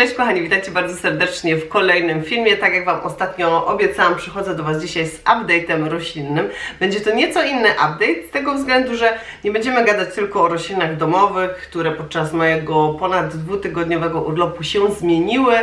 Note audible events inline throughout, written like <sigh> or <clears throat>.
Cześć kochani, witajcie bardzo serdecznie w kolejnym filmie. Tak jak Wam ostatnio obiecałam, przychodzę do Was dzisiaj z update'em roślinnym. Będzie to nieco inny update, z tego względu, że nie będziemy gadać tylko o roślinach domowych, które podczas mojego ponad dwutygodniowego urlopu się zmieniły.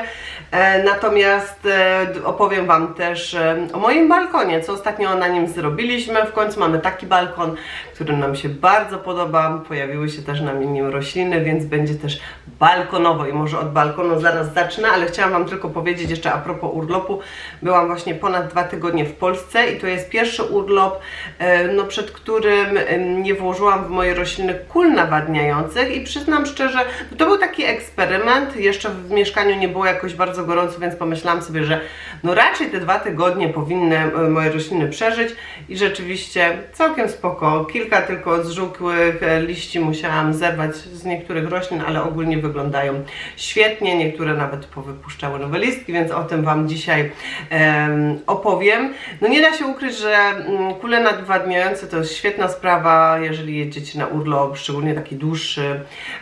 E, natomiast e, opowiem Wam też e, o moim balkonie, co ostatnio na nim zrobiliśmy. W końcu mamy taki balkon, który nam się bardzo podoba. Pojawiły się też na nim rośliny, więc będzie też balkonowo i może od balkonu zaraz zacznę, ale chciałam Wam tylko powiedzieć jeszcze a propos urlopu. Byłam właśnie ponad dwa tygodnie w Polsce i to jest pierwszy urlop, e, no, przed którym nie włożyłam w moje rośliny kul nawadniających i przyznam szczerze, no, to był taki eksperyment. Jeszcze w mieszkaniu nie było jakoś bardzo gorąco, więc pomyślałam sobie, że no raczej te dwa tygodnie powinny e, moje rośliny przeżyć i rzeczywiście całkiem spoko. Kilka tylko zżółkłych e, liści musiałam zerwać z niektórych roślin, ale ogólnie wyglądają świetnie. Niektóre nawet powypuszczały nowe listki, więc o tym Wam dzisiaj em, opowiem. No nie da się ukryć, że mm, kule nadwadniające to jest świetna sprawa, jeżeli jedziecie na urlop, szczególnie taki dłuższy.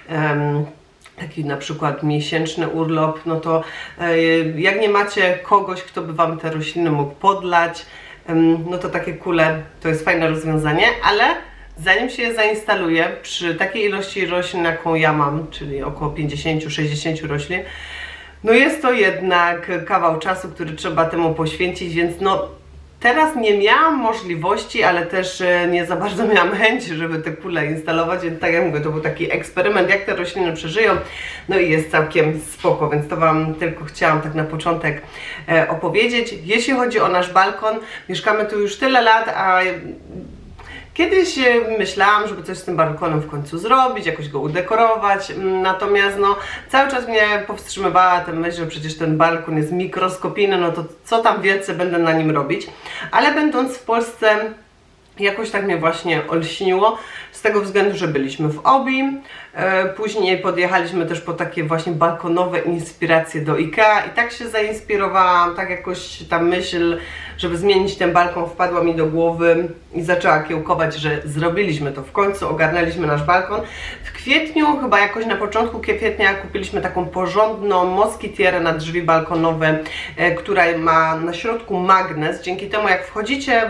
em, taki na przykład miesięczny urlop, no to e, jak nie macie kogoś, kto by Wam te rośliny mógł podlać, no to takie kule to jest fajne rozwiązanie, ale zanim się je zainstaluje, przy takiej ilości roślin, jaką ja mam, czyli około 50-60 roślin, no jest to jednak kawał czasu, który trzeba temu poświęcić, więc no Teraz nie miałam możliwości, ale też e, nie za bardzo <laughs> miałam chęci, żeby te kule instalować, więc tak jak mówię, to był taki eksperyment, jak te rośliny przeżyją. No i jest całkiem spoko, więc to Wam tylko chciałam tak na początek e, opowiedzieć. Jeśli chodzi o nasz balkon, mieszkamy tu już tyle lat, a Kiedyś e, myślałam, żeby coś z tym balkonem w końcu zrobić, jakoś go udekorować, mm, natomiast no, cały czas mnie powstrzymywała ta myśl, że przecież ten balkon jest mikroskopijny, no to co tam wielce będę na nim robić. Ale będąc w Polsce, jakoś tak mnie właśnie olśniło, z tego względu, że byliśmy w Obi, e, później podjechaliśmy też po takie właśnie balkonowe inspiracje do IKEA i tak się zainspirowałam, tak jakoś ta myśl, żeby zmienić ten balkon wpadła mi do głowy i zaczęła kiełkować, że zrobiliśmy to. W końcu, ogarnęliśmy nasz balkon. W kwietniu, chyba jakoś na początku kwietnia kupiliśmy taką porządną moskitierę na drzwi balkonowe, e, która ma na środku magnes, dzięki temu jak wchodzicie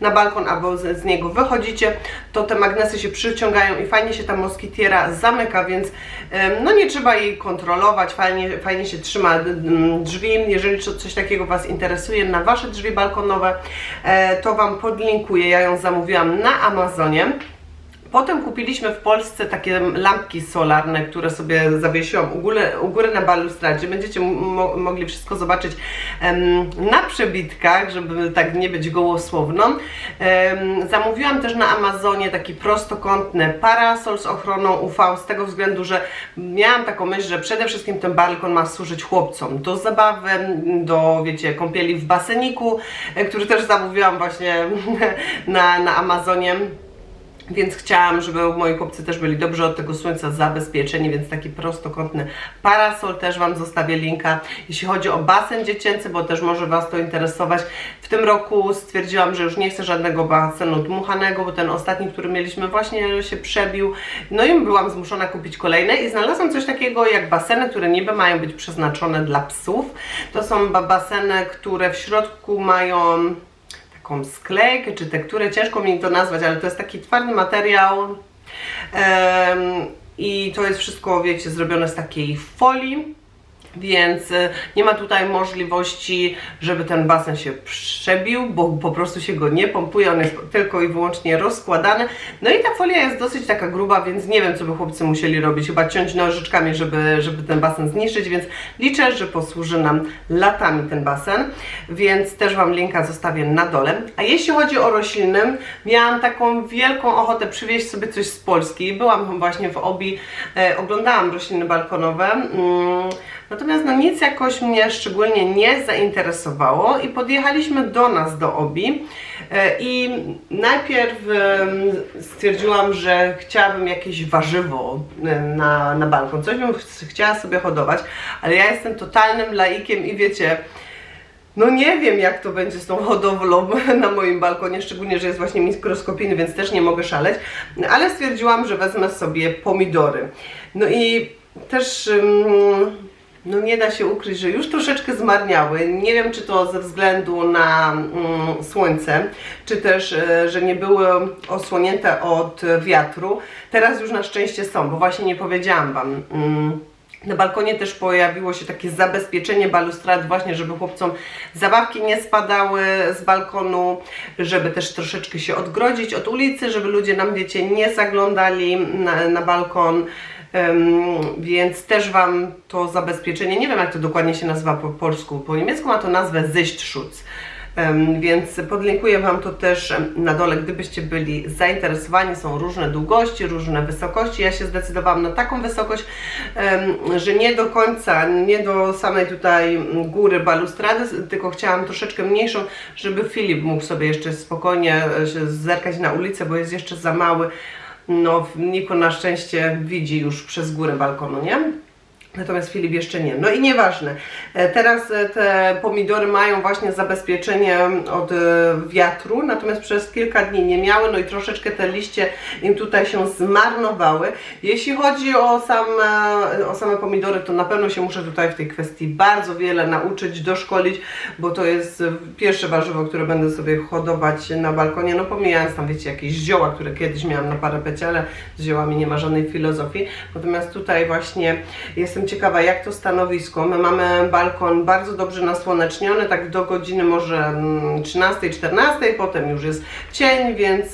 na balkon albo z niego wychodzicie, to te magnesy się przyciągają i fajnie się ta moskitiera zamyka, więc no nie trzeba jej kontrolować, fajnie, fajnie się trzyma drzwi. Jeżeli co- coś takiego Was interesuje na Wasze drzwi balkonowe, e, to Wam podlinkuję. Ja ją zamówiłam na Amazonie. Potem kupiliśmy w Polsce takie lampki solarne, które sobie zawiesiłam u góry, u góry na balustradzie. Będziecie mo mogli wszystko zobaczyć em, na przebitkach, żeby tak nie być gołosłowną. Em, zamówiłam też na Amazonie taki prostokątny parasol z ochroną UV, z tego względu, że miałam taką myśl, że przede wszystkim ten balkon ma służyć chłopcom do zabawy, do wiecie, kąpieli w baseniku, e, który też zamówiłam właśnie <laughs> na, na Amazonie. Więc chciałam, żeby moi chłopcy też byli dobrze od tego słońca zabezpieczeni, więc taki prostokątny parasol też Wam zostawię linka. Jeśli chodzi o basen dziecięcy, bo też może Was to interesować, w tym roku stwierdziłam, że już nie chcę żadnego basenu dmuchanego, bo ten ostatni, który mieliśmy właśnie się przebił. No i byłam zmuszona kupić kolejne i znalazłam coś takiego jak baseny, które niby mają być przeznaczone dla psów. To są ba- baseny, które w środku mają taką sklejkę czy tekturę, ciężko mi to nazwać, ale to jest taki twardy materiał i to jest wszystko, wiecie, zrobione z takiej folii. Więc y, nie ma tutaj możliwości, żeby ten basen się przebił, bo po prostu się go nie pompuje, on jest tylko i wyłącznie rozkładany. No i ta folia jest dosyć taka gruba, więc nie wiem, co by chłopcy musieli robić. Chyba ciąć nożyczkami, żeby, żeby ten basen zniszczyć, więc liczę, że posłuży nam latami ten basen, więc też Wam linka zostawię na dole. A jeśli chodzi o rośliny, miałam taką wielką ochotę przywieźć sobie coś z Polski. Byłam właśnie w Obi, e, oglądałam rośliny balkonowe. Mm, Natomiast no nic jakoś mnie szczególnie nie zainteresowało i podjechaliśmy do nas do Obi. E, i najpierw stwierdziłam, że chciałabym jakieś warzywo e, na, na balkon, coś bym ch- chciała sobie hodować, ale ja jestem totalnym laikiem i wiecie, no nie wiem jak to będzie z tą hodowlą <laughs> na moim balkonie, szczególnie, że jest właśnie mikroskopijny, więc też nie mogę szaleć, ale stwierdziłam, że wezmę sobie pomidory. No i też ym, no nie da się ukryć, że już troszeczkę zmarniały. Nie wiem, czy to ze względu na mm, słońce, czy też, e, że nie były osłonięte od wiatru. Teraz już na szczęście są, bo właśnie nie powiedziałam Wam. Mm, na balkonie też pojawiło się takie zabezpieczenie balustrad właśnie, żeby chłopcom zabawki nie spadały z balkonu, żeby też troszeczkę się odgrodzić od ulicy, żeby ludzie nam, wiecie, nie zaglądali na, na balkon. Więc też Wam to zabezpieczenie, nie wiem jak to dokładnie się nazywa po polsku, po niemiecku ma to nazwę Sichtschutz. Więc podlinkuję Wam to też na dole, gdybyście byli zainteresowani. Są różne długości, różne wysokości. Ja się zdecydowałam na taką wysokość, że nie do końca, nie do samej tutaj góry balustrady, tylko chciałam troszeczkę mniejszą, żeby Filip mógł sobie jeszcze spokojnie e, się zerkać na ulicę, bo jest jeszcze za mały. No, Niko na szczęście widzi już przez górę balkonu, nie? Natomiast Filip jeszcze nie. No i nieważne. E, Teraz e, te pomidory mają właśnie zabezpieczenie od e, wiatru, natomiast przez kilka dni nie miały, no i troszeczkę te liście im tutaj się zmarnowały. Jeśli chodzi o same, o same pomidory, to na pewno się muszę tutaj w tej kwestii bardzo wiele nauczyć, doszkolić, bo to jest pierwsze warzywo, które będę sobie hodować na balkonie. No pomijając tam, wiecie, jakieś zioła, które kiedyś miałam na parapecie, ale z ziołami nie ma żadnej filozofii. Natomiast tutaj właśnie jestem ciekawa, jak to stanowisko. My mamy balkon bardzo dobrze nasłoneczniony, tak do godziny może mm, 13, 14, potem już jest cień, więc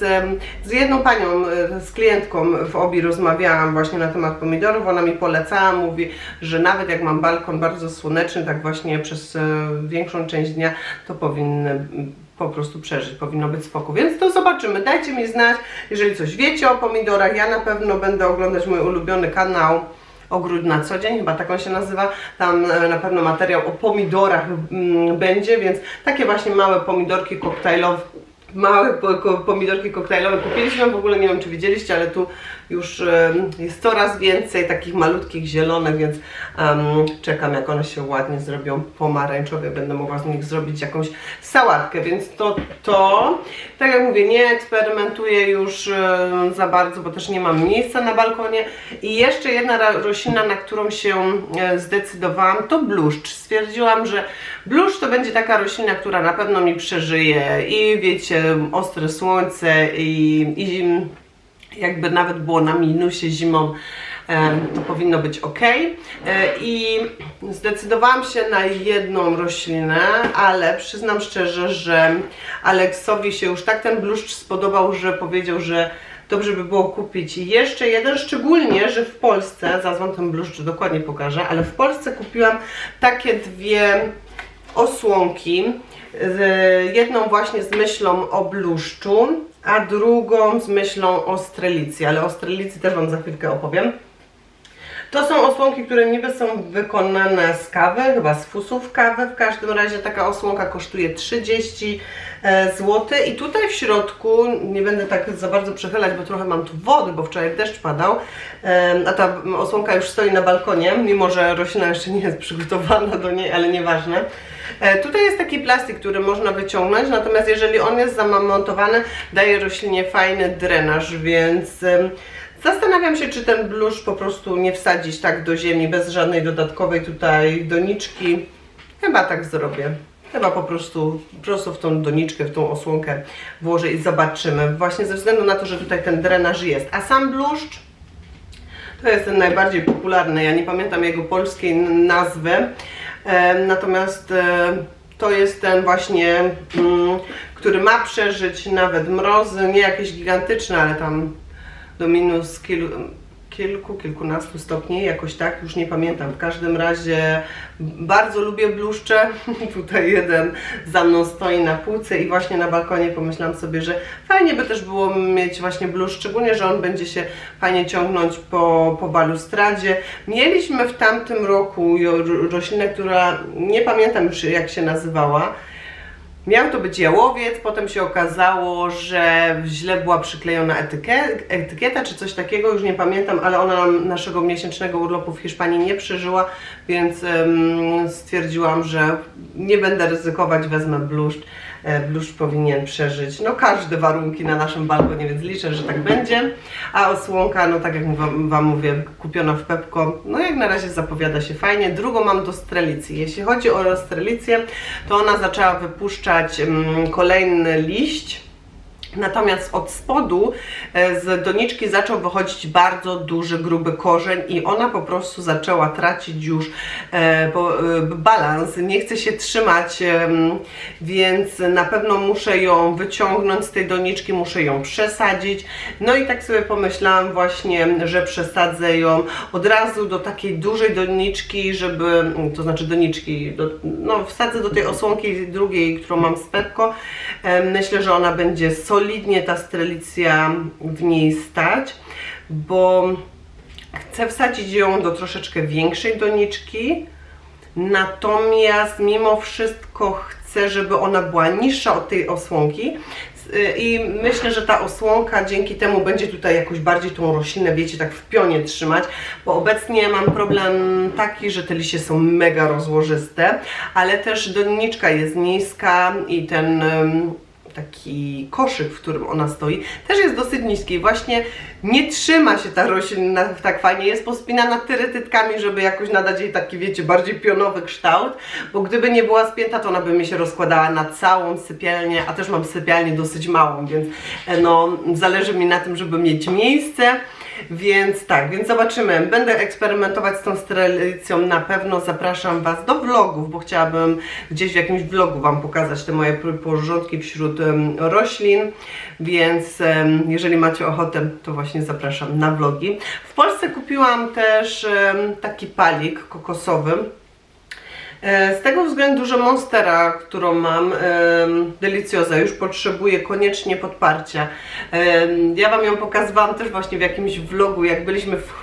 z jedną panią, e, z klientką w OBI rozmawiałam właśnie na temat pomidorów. Ona mi polecała, mówi, że nawet jak mam balkon bardzo słoneczny, tak właśnie przez e, większą część dnia, to powinny mm, po prostu przeżyć, powinno być spokój. Więc to zobaczymy. Dajcie mi znać, jeżeli coś wiecie o pomidorach. Ja na pewno będę oglądać mój ulubiony kanał Ogród na co dzień, chyba tak on się nazywa. Tam e, na pewno materiał o pomidorach mm, będzie, więc takie właśnie małe pomidorki koktajlowe. Małe pomidorki koktajlowe kupiliśmy, w ogóle nie wiem czy widzieliście, ale tu już jest coraz więcej takich malutkich zielonych, więc em, czekam jak one się ładnie zrobią pomarańczowe, będę mogła z nich zrobić jakąś sałatkę, więc to to. Tak jak mówię, nie eksperymentuję już em, za bardzo, bo też nie mam miejsca na balkonie. I jeszcze jedna roślina, na którą się e, zdecydowałam, to bluszcz. Stwierdziłam, że bluszcz to będzie taka roślina, która na pewno mi przeżyje i wiecie, ostre słońce i, i jakby nawet było na minusie zimą, to powinno być ok. I zdecydowałam się na jedną roślinę, ale przyznam szczerze, że Aleksowi się już tak ten bluszcz spodobał, że powiedział, że dobrze by było kupić jeszcze jeden, szczególnie, że w Polsce, zaraz wam ten bluszcz dokładnie pokażę, ale w Polsce kupiłam takie dwie osłonki, jedną właśnie z myślą o bluszczu, a drugą z myślą o strelicy, ale o strelicy też wam za chwilkę opowiem. To są osłonki, które niby są wykonane z kawy, chyba z fusów kawy. W każdym razie taka osłonka kosztuje 30 zł. I tutaj w środku, nie będę tak za bardzo przechylać, bo trochę mam tu wody, bo wczoraj deszcz padał, em, a ta osłonka już stoi na balkonie, mimo że roślina jeszcze nie jest przygotowana do niej, ale nieważne. E, Tutaj jest taki plastik, który można wyciągnąć, natomiast jeżeli on jest zamontowany, daje roślinie fajny drenaż, więc Zastanawiam się, czy ten bluszcz po prostu nie wsadzić tak do ziemi bez żadnej dodatkowej tutaj doniczki. Chyba tak zrobię. Chyba po prostu prosto w tą doniczkę, w tą osłonkę włożę i zobaczymy. Właśnie ze względu na to, że tutaj ten drenaż jest. A sam bluszcz to jest ten najbardziej popularny. Ja nie pamiętam jego polskiej nazwy. E, natomiast e, to jest ten właśnie, mm, który ma przeżyć nawet mrozy, nie jakieś gigantyczne, ale tam do minus kil, kilku, kilkunastu stopni, jakoś tak, już nie pamiętam. W każdym razie bardzo lubię bluszcze. <laughs> Tutaj jeden za mną stoi na półce i właśnie na balkonie pomyślałam sobie, że fajnie by też było mieć właśnie bluszcz, szczególnie, że on będzie się fajnie ciągnąć po, po balustradzie. Mieliśmy w tamtym roku roślinę, która nie pamiętam już jak się nazywała. Miał to być jałowiec, potem się okazało, że źle była przyklejona etykie, etykieta czy coś takiego, już nie pamiętam, ale ona nam naszego miesięcznego urlopu w Hiszpanii nie przeżyła, więc em, stwierdziłam, że nie będę ryzykować, wezmę bluszcz. E, bluszcz powinien przeżyć no każde warunki na naszym balkonie, więc liczę, że tak będzie. A osłonka, no tak jak wam, wam mówię, kupiona w Pepko, no jak na razie zapowiada się fajnie. Drugą mam do strelicji. Jeśli chodzi o strelicję, to ona zaczęła wypuszczać mm, kolejny liść. Natomiast od spodu e, z doniczki zaczął wychodzić bardzo duży, gruby korzeń i ona po prostu zaczęła tracić już e, e, balans, nie chce się trzymać, więc na pewno muszę ją wyciągnąć z tej doniczki, muszę ją przesadzić. No i tak sobie pomyślałam właśnie, że przesadzę ją od razu do takiej dużej doniczki, żeby, to znaczy doniczki, do, no wsadzę do tej osłonki drugiej, którą mam z Pepko. Myślę, że ona będzie solidnie ta strelicja w niej stać, bo chcę wsadzić ją do troszeczkę większej doniczki. Natomiast mimo wszystko chcę, żeby ona była niższa od tej osłonki. I myślę, że ta osłonka dzięki temu będzie tutaj jakoś bardziej tą roślinę, wiecie, tak w pionie trzymać, bo obecnie mam problem taki, że te liście są mega rozłożyste, ale też doniczka jest niska i ten taki koszyk, w którym ona stoi, też jest dosyć niski. Właśnie nie trzyma się ta roślina tak fajnie, jest pospinana tyrytytkami, żeby jakoś nadać jej taki, wiecie, bardziej pionowy kształt, bo gdyby nie była spięta, to ona by mi się rozkładała na całą sypialnię, a też mam sypialnię dosyć małą, więc e, no, zależy mi na tym, żeby mieć miejsce. Więc tak, więc zobaczymy. Będę eksperymentować z tą sterylicją na pewno. Zapraszam Was do vlogów, bo chciałabym gdzieś w jakimś vlogu Wam pokazać te moje porządki wśród roślin. Więc jeżeli macie ochotę, to właśnie zapraszam na vlogi. W Polsce kupiłam też taki palik kokosowy. E, Z tego względu, że Monstera, którą mam, em, Deliciosa, już potrzebuje koniecznie podparcia. Em, Ja Wam ją pokazywałam też właśnie w jakimś vlogu, jak byliśmy w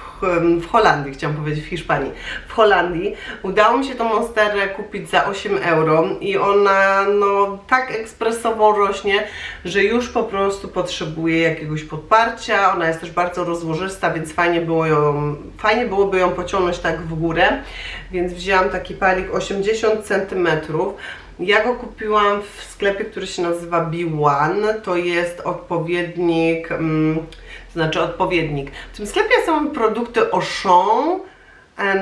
w Holandii, chciałam powiedzieć, w Hiszpanii, w Holandii. Udało mi się tą Monsterę kupić za 8 euro i ona no tak ekspresowo rośnie, że już po prostu potrzebuje jakiegoś podparcia. Ona jest też bardzo rozłożysta, więc fajnie, było ją, fajnie byłoby ją pociągnąć tak w górę, więc wzięłam taki palik 80 cm. Ja go kupiłam w sklepie, który się nazywa B1. To jest odpowiednik, mm, znaczy odpowiednik. W tym sklepie są produkty Auchan,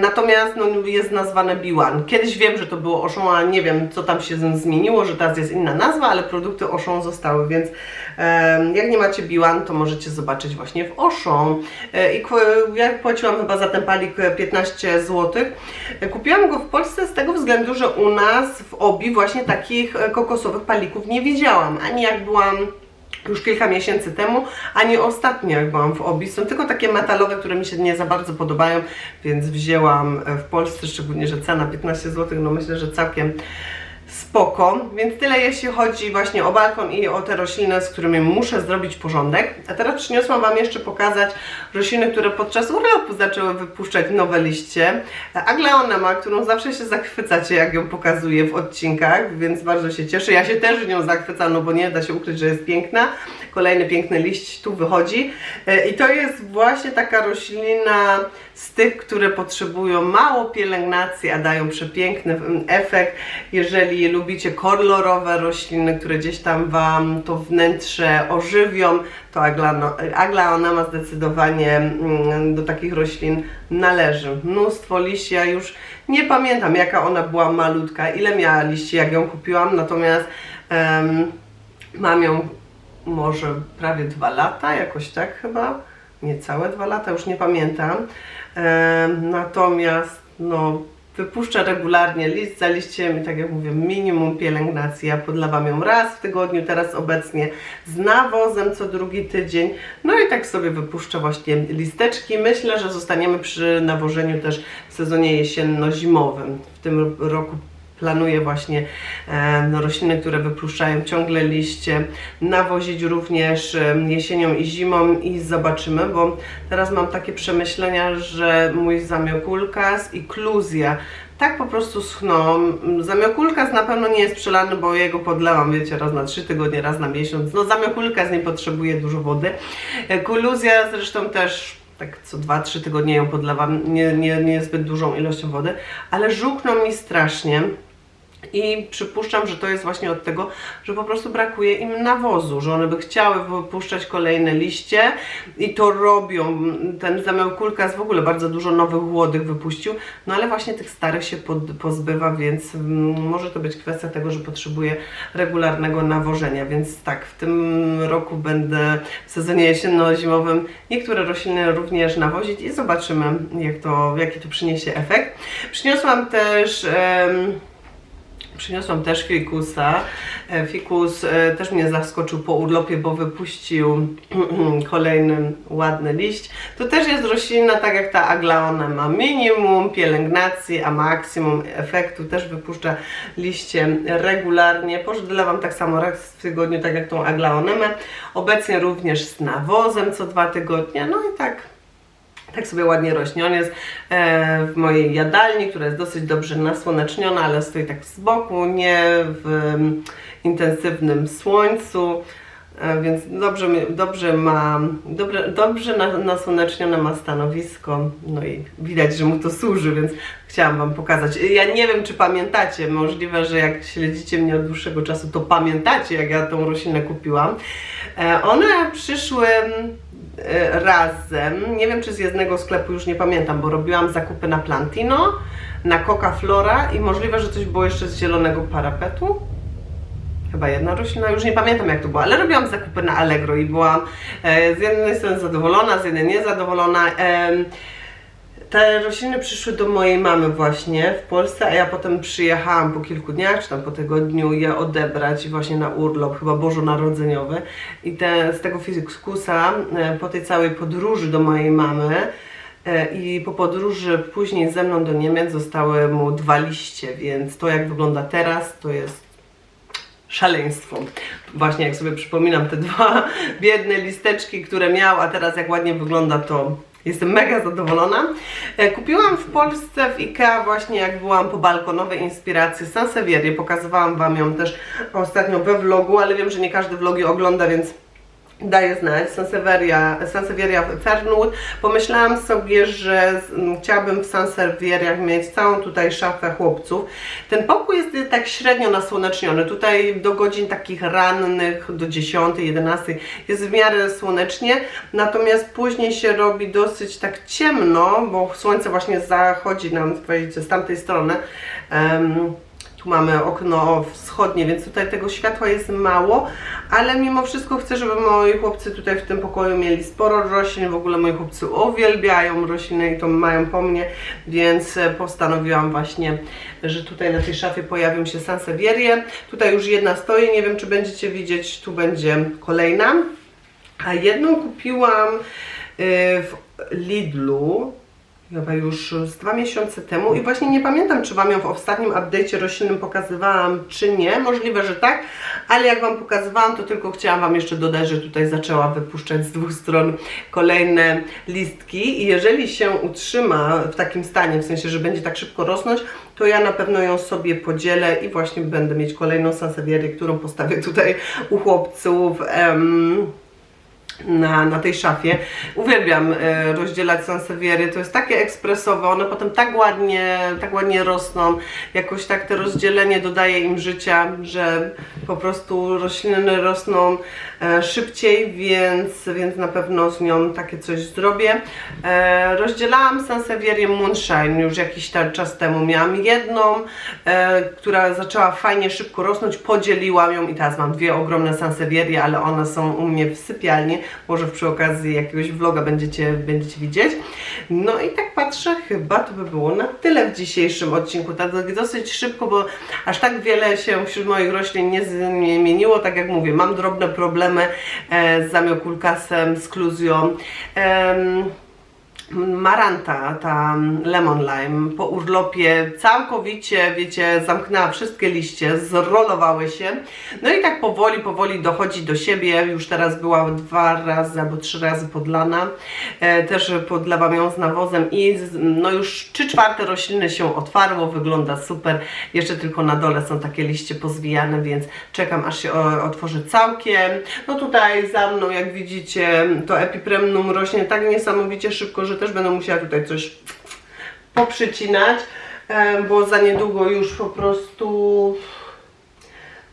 natomiast no, jest nazwane B1. Kiedyś wiem, że to było Auchan, ale nie wiem, co tam się zmieniło, że teraz jest inna nazwa, ale produkty Auchan zostały, więc e, jak nie macie B1, to możecie zobaczyć właśnie w Auchan. E, I ja płaciłam chyba za ten palik e, 15 zł. E, Kupiłam go w Polsce z tego względu, że u nas w Obi właśnie takich e, kokosowych palików nie widziałam, ani jak byłam już kilka miesięcy temu, ani ostatnio jak byłam w Obi. Są tylko takie metalowe, które mi się nie za bardzo podobają, więc wzięłam e, w Polsce, szczególnie, że cena 15 zł, no myślę, że całkiem spoko. Więc tyle jeśli chodzi właśnie o balkon i o te rośliny, z którymi muszę zrobić porządek. A teraz przyniosłam Wam jeszcze pokazać rośliny, które podczas urlopu zaczęły wypuszczać nowe liście. Aglaonema, którą zawsze się zachwycacie, jak ją pokazuję w odcinkach, więc bardzo się cieszę. Ja się też nią zachwycam, no bo nie da się ukryć, że jest piękna. Kolejny piękny liść tu wychodzi. E, I to jest właśnie taka roślina z tych, które potrzebują mało pielęgnacji, a dają przepiękny mm, efekt. Jeżeli lubicie kolorowe rośliny, które gdzieś tam Wam to wnętrze ożywią, to aglaonema zdecydowanie mm, do takich roślin należy. Mnóstwo liści, ja już nie pamiętam jaka ona była malutka, ile miała liści jak ją kupiłam, natomiast em, mam ją może prawie dwa lata, jakoś tak chyba, niecałe dwa lata, już nie pamiętam. Em, natomiast no, wypuszcza regularnie list za liściem i tak jak mówię, minimum pielęgnacji. Ja podlewam ją raz w tygodniu, teraz obecnie z nawozem co drugi tydzień. No i tak sobie wypuszczę właśnie listeczki. Myślę, że zostaniemy przy nawożeniu też w sezonie jesienno-zimowym. W tym roku planuję właśnie no, rośliny, które wypuszczają ciągle liście, nawozić również jesienią i zimą i zobaczymy, bo teraz mam takie przemyślenia, że mój zamiokulkas i kluzja tak po prostu schną. Zamiokulkas na pewno nie jest przelany, bo jego podlewam, wiecie, raz na trzy tygodnie, raz na miesiąc. No zamiokulkas nie potrzebuje dużo wody. Kuluzja zresztą też tak co 2-3 tygodnie ją podlewam, nie, nie, nie zbyt dużą ilością wody, ale żółkną mi strasznie. I przypuszczam, że to jest właśnie od tego, że po prostu brakuje im nawozu, że one by chciały wypuszczać kolejne liście i to robią. Ten zamiał kulkas w ogóle bardzo dużo nowych młodych wypuścił, no ale właśnie tych starych się pod, pozbywa, więc mm, może to być kwestia tego, że potrzebuje regularnego nawożenia, więc tak, w tym roku będę w sezonie jesienno-zimowym niektóre rośliny również nawozić i zobaczymy, jak to, jaki to przyniesie efekt. Przyniosłam też... em, Przyniosłam też fikusa. E, Fikus e, też mnie zaskoczył po urlopie, bo wypuścił <clears throat> kolejny ładny liść. To też jest roślina, tak jak ta aglaona ma minimum pielęgnacji, a maksimum efektu. Też wypuszcza liście regularnie. Pożdlewam tak samo raz w tygodniu, tak jak tą aglaonemę. Obecnie również z nawozem co dwa tygodnie. No i tak tak sobie ładnie rośnie. On jest e, w mojej jadalni, która jest dosyć dobrze nasłoneczniona, ale stoi tak z boku, nie w em, intensywnym słońcu. E, więc dobrze, dobrze ma, dobre, dobrze na- nasłonecznione ma stanowisko, no i widać, że mu to służy, więc chciałam Wam pokazać. Ja nie wiem, czy pamiętacie, możliwe, że jak śledzicie mnie od dłuższego czasu, to pamiętacie, jak ja tą roślinę kupiłam. E, One przyszły e, razem, nie wiem czy z jednego sklepu, już nie pamiętam, bo robiłam zakupy na Plantino, na Coca Flora i możliwe, że coś było jeszcze z zielonego parapetu. Chyba jedna roślina, już nie pamiętam jak to było, ale robiłam zakupy na Allegro i byłam e, z jednej strony zadowolona, z jednej niezadowolona. Em, te rośliny przyszły do mojej mamy właśnie w Polsce, a ja potem przyjechałam po kilku dniach, czy tam po tygodniu je odebrać właśnie na urlop, chyba bożonarodzeniowy. I te, z tego fikusa e, po tej całej podróży do mojej mamy e, i po podróży później ze mną do Niemiec zostały mu dwa liście, więc to jak wygląda teraz, to jest szaleństwo. Właśnie jak sobie przypominam te dwa <laughs> biedne listeczki, które miał, a teraz jak ładnie wygląda, to jestem mega zadowolona. E, Kupiłam w Polsce w IKEA właśnie jak byłam po balkonowej inspiracji Sansevierię. Pokazywałam Wam ją też ostatnio we vlogu, ale wiem, że nie każdy vlogi ogląda, więc daję znać, Sansevieria, Sansevieria Fernwood. Pomyślałam sobie, że chciałabym w Sansevieriach mieć całą tutaj szafę chłopców. Ten pokój jest tak średnio nasłoneczniony. Tutaj do godzin takich rannych, do 10, 11 jest w miarę słonecznie, natomiast później się robi dosyć tak ciemno, bo słońce właśnie zachodzi nam, widzicie, z tamtej strony. Em, mamy okno wschodnie, więc tutaj tego światła jest mało, ale mimo wszystko chcę, żeby moi chłopcy tutaj w tym pokoju mieli sporo roślin. W ogóle moi chłopcy uwielbiają rośliny i to mają po mnie, więc e, postanowiłam właśnie, że tutaj na tej szafie pojawią się sansevierie. Tutaj już jedna stoi, nie wiem czy będziecie widzieć, tu będzie kolejna. A jedną kupiłam y, w Lidlu, chyba już z dwa miesiące temu i właśnie nie pamiętam, czy Wam ją w ostatnim update'cie roślinnym pokazywałam, czy nie. Możliwe, że tak, ale jak Wam pokazywałam, to tylko chciałam Wam jeszcze dodać, że tutaj zaczęła wypuszczać z dwóch stron kolejne listki i jeżeli się utrzyma w takim stanie, w sensie, że będzie tak szybko rosnąć, to ja na pewno ją sobie podzielę i właśnie będę mieć kolejną sansevierię, którą postawię tutaj u chłopców. em, na, na tej szafie. Uwielbiam e, rozdzielać sanseviery, to jest takie ekspresowe, one potem tak ładnie, tak ładnie rosną, jakoś tak to rozdzielenie dodaje im życia, że po prostu rośliny rosną e, szybciej, więc, więc na pewno z nią takie coś zrobię. E, rozdzielałam sansevierię Moonshine już jakiś tam czas temu. Miałam jedną, e, która zaczęła fajnie szybko rosnąć, podzieliłam ją i teraz mam dwie ogromne sansevierie, ale one są u mnie w sypialni. Może przy okazji jakiegoś vloga będziecie, będziecie widzieć. No i tak patrzę, chyba to by było na tyle w dzisiejszym odcinku. Tak dosyć szybko, bo aż tak wiele się wśród moich roślin nie zmieniło. Tak jak mówię, mam drobne problemy e, z zamiokulkasem, z kluzją. Maranta, ta lemon lime, po urlopie całkowicie, wiecie, zamknęła wszystkie liście, zrolowały się. No i tak powoli, powoli dochodzi do siebie. Już teraz była dwa razy albo trzy razy podlana. E, też podlewam ją z nawozem i no już trzy czwarte rośliny się otwarło, wygląda super. Jeszcze tylko na dole są takie liście pozwijane, więc czekam aż się otworzy całkiem. No tutaj za mną, jak widzicie, to epipremnum rośnie tak niesamowicie szybko, że też będę musiała tutaj coś poprzycinać. bo za niedługo już po prostu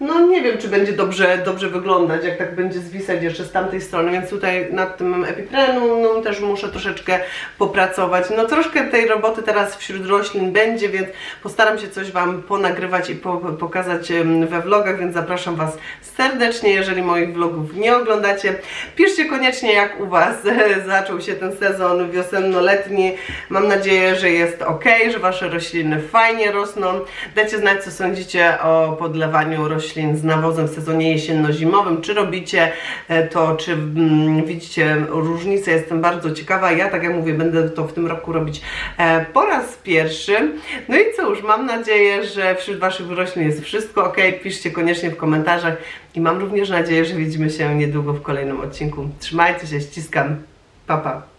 no nie wiem, czy będzie dobrze, dobrze wyglądać, jak tak będzie zwisać jeszcze z tamtej strony, więc tutaj nad tym epipreną no, też muszę troszeczkę popracować. No troszkę tej roboty teraz wśród roślin będzie, więc postaram się coś Wam ponagrywać i po, pokazać we vlogach, więc zapraszam Was serdecznie, jeżeli moich vlogów nie oglądacie. Piszcie koniecznie, jak u Was <laughs> zaczął się ten sezon wiosenno-letni. Mam nadzieję, że jest ok, że Wasze rośliny fajnie rosną. Dajcie znać, co sądzicie o podlewaniu roślin z nawozem w sezonie jesienno-zimowym. Czy robicie e, to, czy mm, widzicie różnicę? Jestem bardzo ciekawa. Ja, tak jak mówię, będę to w tym roku robić e, po raz pierwszy. No i cóż, mam nadzieję, że wśród Waszych roślin jest wszystko ok. Piszcie koniecznie w komentarzach i mam również nadzieję, że widzimy się niedługo w kolejnym odcinku. Trzymajcie się, ściskam. Pa, pa.